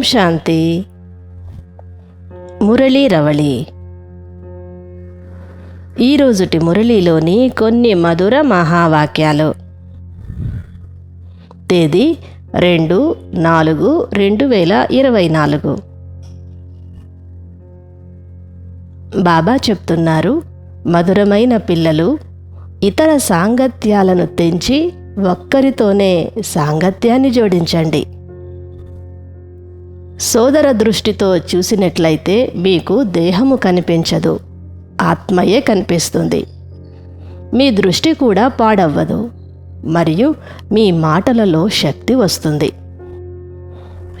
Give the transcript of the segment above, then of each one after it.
ఓం శాంతి. మురళీ రవళి. ఈరోజుటి మురళీలోని కొన్ని మధుర మహావాక్యాలు. తేదీ రెండు నాలుగు రెండు వేల ఇరవై నాలుగు. బాబా చెప్తున్నారు మధురమైన పిల్లలు ఇతర సాంగత్యాలను తెంచి ఒక్కరితోనే సాంగత్యాన్ని జోడించండి. సోదర దృష్టితో చూసినట్లయితే మీకు దేహము కనిపించదు ఆత్మయే కనిపిస్తుంది. మీ దృష్టి కూడా పాడవ్వదు మరియు మీ మాటలలో శక్తి వస్తుంది.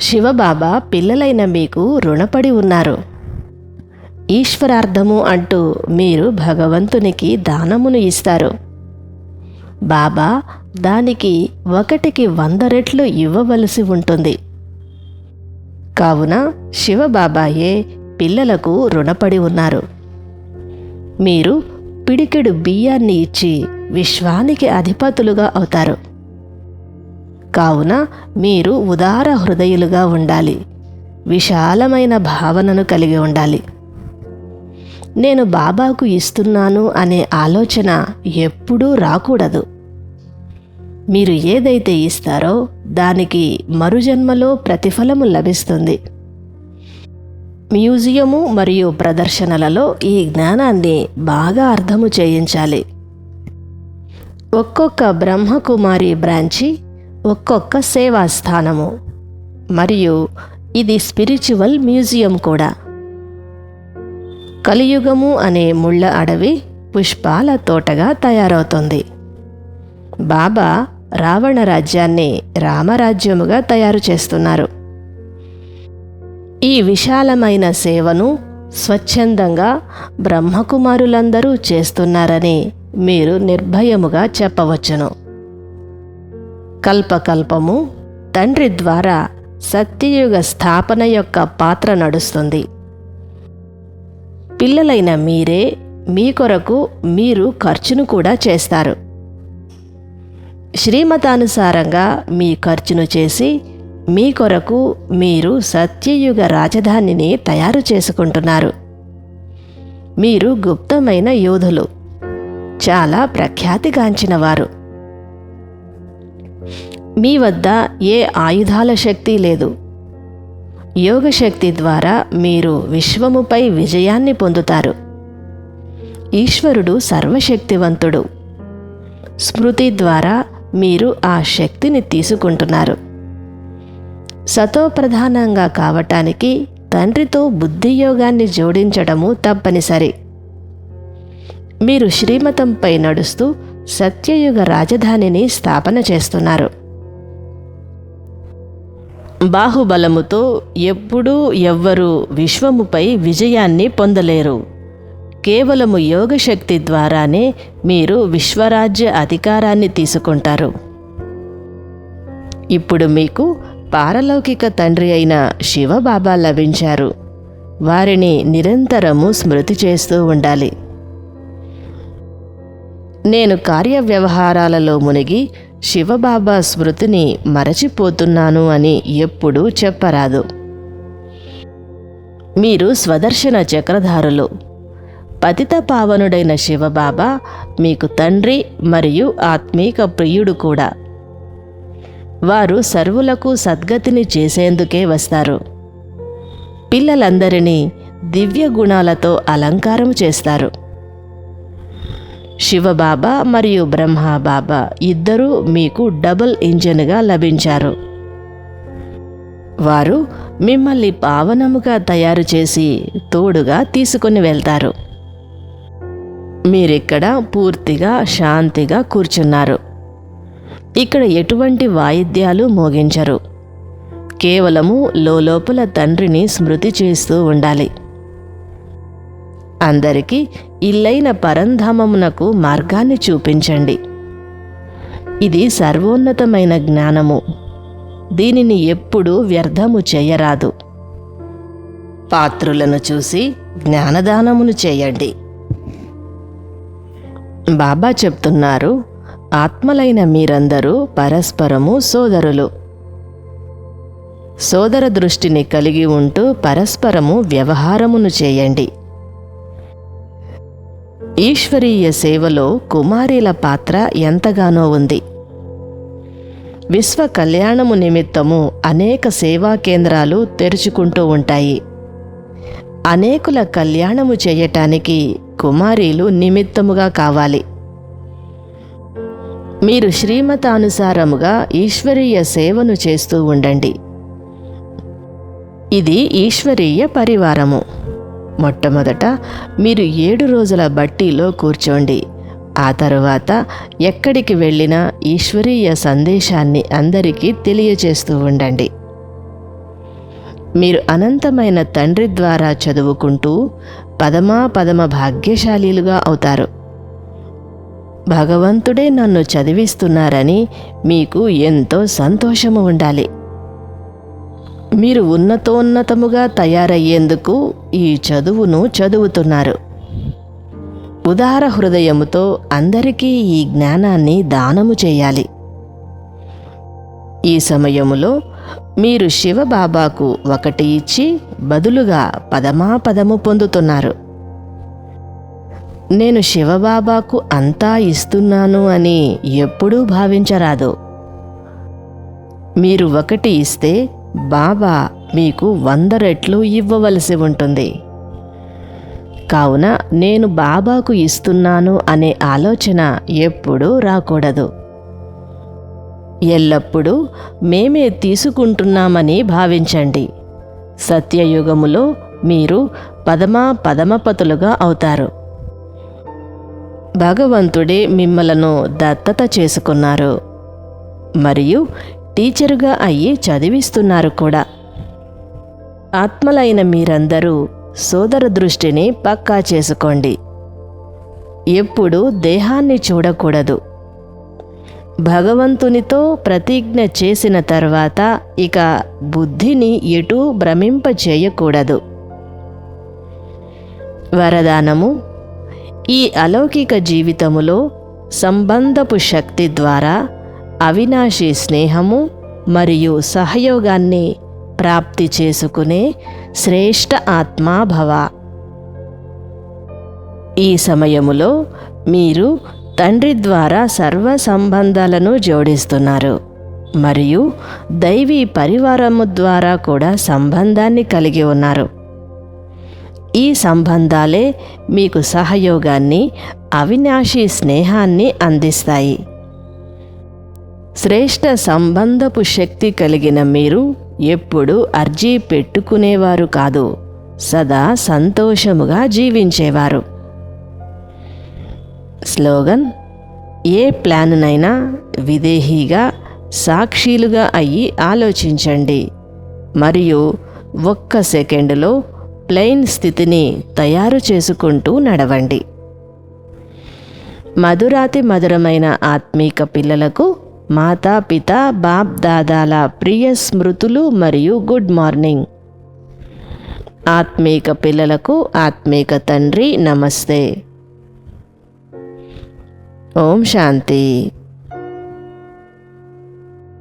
శివబాబా పిల్లలైన మీకు రుణపడి ఉన్నారు. ఈశ్వరార్థము అంటూ మీరు భగవంతునికి దానమును ఇస్తారు. బాబా దానికి ఒకటికి వంద రెట్లు ఇవ్వవలసి ఉంటుంది. కావున శివబాబాయే పిల్లలకు రుణపడి ఉన్నారు. మీరు పిడికెడు బియ్యాన్ని ఇచ్చి విశ్వానికి అధిపతులుగా అవుతారు. కావున మీరు ఉదార హృదయులుగా ఉండాలి. విశాలమైన భావనను కలిగి ఉండాలి. నేను బాబాకు ఇస్తున్నాను అనే ఆలోచన ఎప్పుడూ రాకూడదు. మీరు ఏదైతే ఇస్తారో దానికి మరుజన్మలో ప్రతిఫలము లభిస్తుంది. మ్యూజియము మరియు ప్రదర్శనలలో ఈ జ్ఞానాన్ని బాగా అర్థము చేయించాలి. ఒక్కొక్క బ్రహ్మకుమారి బ్రాంచి ఒక్కొక్క సేవా స్థానము మరియు ఇది స్పిరిచువల్ మ్యూజియం కూడా. కలియుగము అనే ముళ్ళ అడవి పుష్పాల తోటగా తయారవుతుంది. బాబా రావణ రాజ్యాన్ని రామరాజ్యముగా తయారు చేస్తున్నారు. ఈ విశాలమైన సేవను స్వచ్ఛందంగా బ్రహ్మకుమారులందరూ చేస్తున్నారని మీరు నిర్భయముగా చెప్పవచ్చును. కల్పకల్పము తండ్రి ద్వారా సత్యయుగ స్థాపన యొక్క పాత్ర నడుస్తుంది. పిల్లలైన మీరే మీ కొరకు మీరు ఖర్చును కూడా చేస్తారు. శ్రీమతానుసారంగా మీ ఖర్చును చేసి మీ కొరకు మీరు సత్యయుగ రాజధానిని తయారు చేసుకుంటున్నారు. మీరు గుప్తమైన యోధులు చాలా ప్రఖ్యాతిగాంచినవారు. మీ వద్ద ఏ ఆయుధాల శక్తి లేదు. యోగశక్తి ద్వారా మీరు విశ్వముపై విజయాన్ని పొందుతారు. ఈశ్వరుడు సర్వశక్తివంతుడు. స్మృతి ద్వారా మీరు ఆ శక్తిని తీసుకుంటున్నారు. సతోప్రధానంగా కావటానికి తండ్రితో బుద్ధియోగాన్ని జోడించడము తప్పనిసరి. మీరు శ్రీమతంపై నడుస్తూ సత్యయుగ రాజధానిని స్థాపన చేస్తున్నారు. బాహుబలముతో ఎప్పుడూ ఎవ్వరూ విశ్వముపై విజయాన్ని పొందలేరు. కేవలము యోగశక్తి ద్వారానే మీరు విశ్వరాజ్య అధికారాన్ని తీసుకుంటారు. ఇప్పుడు మీకు పారలౌకిక తండ్రి అయిన శివబాబా లభించారు. వారిని నిరంతరము స్మృతి చేస్తూ ఉండాలి. నేను కార్యవ్యవహారాలలో మునిగి శివబాబా స్మృతిని మరచిపోతున్నాను అని ఎప్పుడూ చెప్పరాదు. మీరు స్వదర్శన చక్రధారులు. పతిత పావనుడైన శివబాబా మీకు తండ్రి మరియు ఆత్మీక ప్రియుడు కూడా. వారు సర్వులకు సద్గతిని చేసేందుకే వస్తారు. పిల్లలందరినీ దివ్య గుణాలతో అలంకారం చేస్తారు. శివబాబా మరియు బ్రహ్మబాబా ఇద్దరూ మీకు డబుల్ ఇంజన్గా లభించారు. వారు మిమ్మల్ని పావనముగా తయారు చేసి తోడుగా తీసుకుని వెళ్తారు. మీరిక్కడ పూర్తిగా శాంతిగా కూర్చున్నారు. ఇక్కడ ఎటువంటి వాయిద్యాలు మోగించరు. కేవలము లోపల తండ్రిని స్మృతి చేస్తూ ఉండాలి. అందరికీ ఇల్లైన పరంధామమునకు మార్గాన్ని చూపించండి. ఇది సర్వోన్నతమైన జ్ఞానము. దీనిని ఎప్పుడూ వ్యర్థము చేయరాదు. పాత్రులను చూసి జ్ఞానదానమును చేయండి. బాబా చెప్తున్నారు ఆత్మలైన మీరందరూ పరస్పరము సోదరులు. సోదర దృష్టిని కలిగి ఉంటూ పరస్పరము వ్యవహారమును చేయండి. ఈశ్వరీయ సేవలో కుమారీల పాత్ర ఎంతగానో ఉంది. విశ్వ కళ్యాణము నిమిత్తము అనేక సేవా కేంద్రాలు తెరుచుకుంటూ ఉంటాయి. అనేకుల కళ్యాణము చేయటానికి కుమారీలు నిమిత్తముగా కావాలి. మీరు శ్రీమతానుసారముగా ఈశ్వరీయ సేవను చేస్తూ ఉండండి. ఇది ఈశ్వరీయ పరివారము. మొట్టమొదట మీరు ఏడు రోజుల బట్టీలో కూర్చోండి. ఆ తరువాత ఎక్కడికి వెళ్ళినా ఈశ్వరీయ సందేశాన్ని అందరికీ తెలియచేస్తూ ఉండండి. మీరు అనంతమైన తండ్రి ద్వారా చదువుకుంటూ పదమా పదమ భాగ్యశాలీలుగా అవుతారు. భగవంతుడే నన్ను చదివిస్తున్నారని మీకు ఎంతో సంతోషము ఉండాలి. మీరు ఉన్నతోన్నతముగా తయారయ్యేందుకు ఈ చదువును చదువుతున్నారు. ఉదార హృదయముతో అందరికీ ఈ జ్ఞానాన్ని దానము చేయాలి. ఈ సమయములో మీరు శివబాబాకు ఒకటి ఇచ్చి బదులుగా పదమాపదము పొందుతున్నారు. నేను శివబాబాకు అంతా ఇస్తున్నాను అని ఎప్పుడూ భావించరాదు. మీరు ఒకటి ఇస్తే బాబా మీకు వంద రెట్లు ఇవ్వవలసి ఉంటుంది. కావున నేను బాబాకు ఇస్తున్నాను అనే ఆలోచన ఎప్పుడూ రాకూడదు. ఎల్లప్పుడూ మేమే తీసుకుంటున్నామని భావించండి. సత్యయుగములో మీరు పదమా పదమపతులుగా అవుతారు. భగవంతుడే మిమ్మలను దత్తత చేసుకున్నారు. మరియు టీచరుగా అయ్యి చదివిస్తున్నారు కూడా. ఆత్మలైన మీరందరూ సోదర దృష్టిని పక్కా చేసుకోండి. ఎప్పుడు దేహాన్ని చూడకూడదు. భగవంతునితో ప్రతిజ్ఞ చేసిన తర్వాత ఇక బుద్ధిని ఎటూ భ్రమింప చేయకూడదు వరదానము ఈ అలౌకిక జీవితములో సంబంధపు శక్తి ద్వారా అవినాశి స్నేహము మరియు సహయోగాన్ని ప్రాప్తి చేసుకునే శ్రేష్ఠ ఆత్మాభవ. ఈ సమయములో మీరు తండ్రి ద్వారా సర్వ సంబంధాలను జోడిస్తున్నారు. మరియు దైవీ పరివారము ద్వారా కూడా సంబంధాన్ని కలిగి ఉన్నారు. ఈ సంబంధాలే మీకు సహయోగాన్ని అవినాశి స్నేహాన్ని అందిస్తాయి. శ్రేష్ఠ సంబంధపు శక్తి కలిగిన మీరు ఎప్పుడు అర్జీ పెట్టుకునేవారు కాదు. సదా సంతోషముగా జీవించేవారు. స్లోగన్ ఏ ప్లాన్నైనా విదేహీగా సాక్షిలుగా అయ్యి ఆలోచించండి. మరియు ఒక్క సెకండులో ప్లెయిన్ స్థితిని తయారు చేసుకుంటూ నడవండి. మధురాతి మధురమైన ఆత్మీక పిల్లలకు మాతా పిత బాప్ దాదాల ప్రియ స్మృతులు మరియు గుడ్ మార్నింగ్. ఆత్మీక పిల్లలకు ఆత్మీక తండ్రి నమస్తే. ఓం శాంతి.